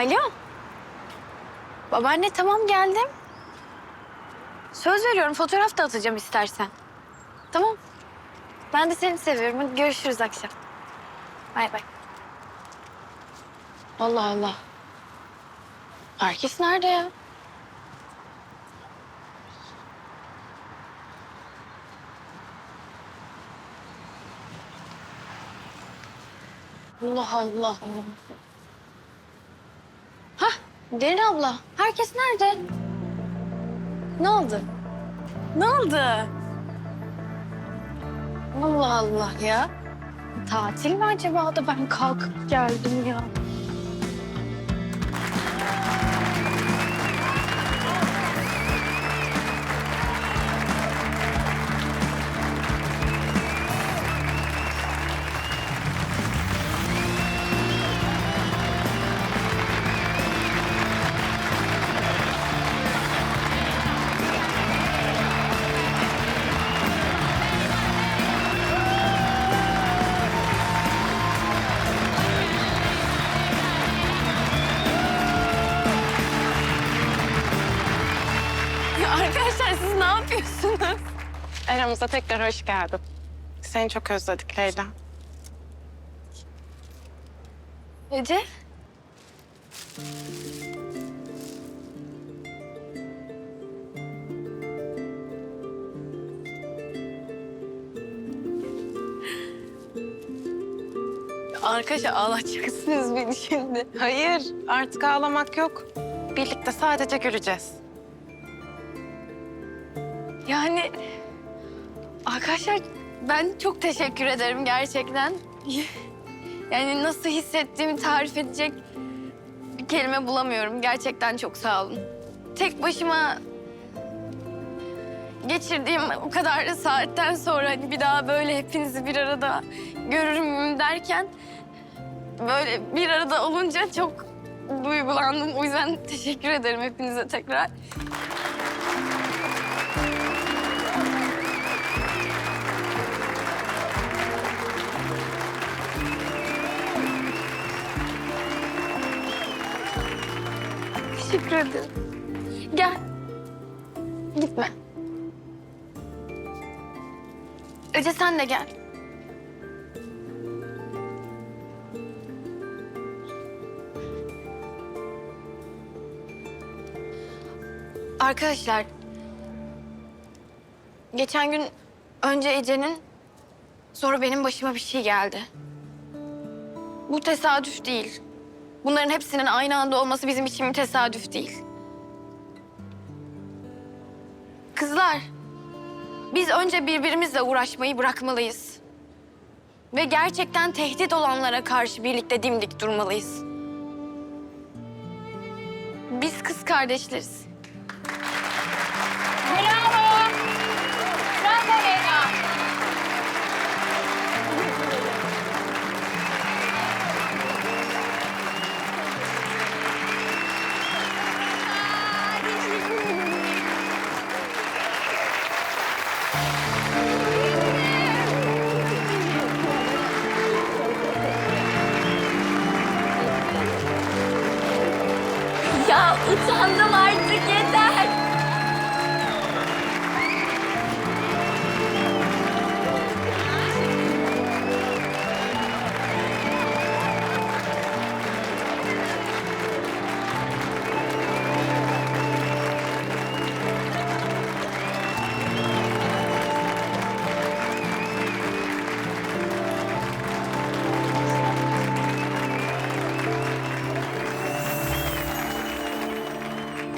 Alo. Babaanne tamam geldim. Söz veriyorum fotoğraf da atacağım istersen. Tamam. Ben de seni seviyorum. Hadi görüşürüz akşam. Bay bay. Allah Allah. Herkes nerede ya? Allah Allah. Derin abla. Herkes nerede? Ne oldu? Ne oldu? Allah Allah ya. Tatil mi acaba da ben kalkıp geldim ya? Arkadaşlar siz ne yapıyorsunuz? Aramıza tekrar hoş geldin. Seni çok özledik Leyla. Ece? Arkadaşlar ağlatacaksınız beni şimdi. Hayır, artık ağlamak yok. Birlikte sadece güleceğiz. Yani arkadaşlar ben çok teşekkür ederim gerçekten. Yani nasıl hissettiğimi tarif edecek bir kelime bulamıyorum. Gerçekten çok sağ olun. Tek başıma geçirdiğim o kadar saatten sonra hani bir daha böyle hepinizi bir arada görür müyüm derken böyle bir arada olunca çok duygulandım. O yüzden teşekkür ederim hepinize tekrar. Teşekkür ederim. Gel. Gitme. Ece sen de gel. Arkadaşlar, geçen gün önce Ece'nin, sonra benim başıma bir şey geldi. Bu tesadüf değil. Bunların hepsinin aynı anda olması bizim için bir tesadüf değil. Kızlar, biz önce birbirimizle uğraşmayı bırakmalıyız. Ve gerçekten tehdit olanlara karşı birlikte dimdik durmalıyız. Biz kız kardeşleriz. Ya utandım artık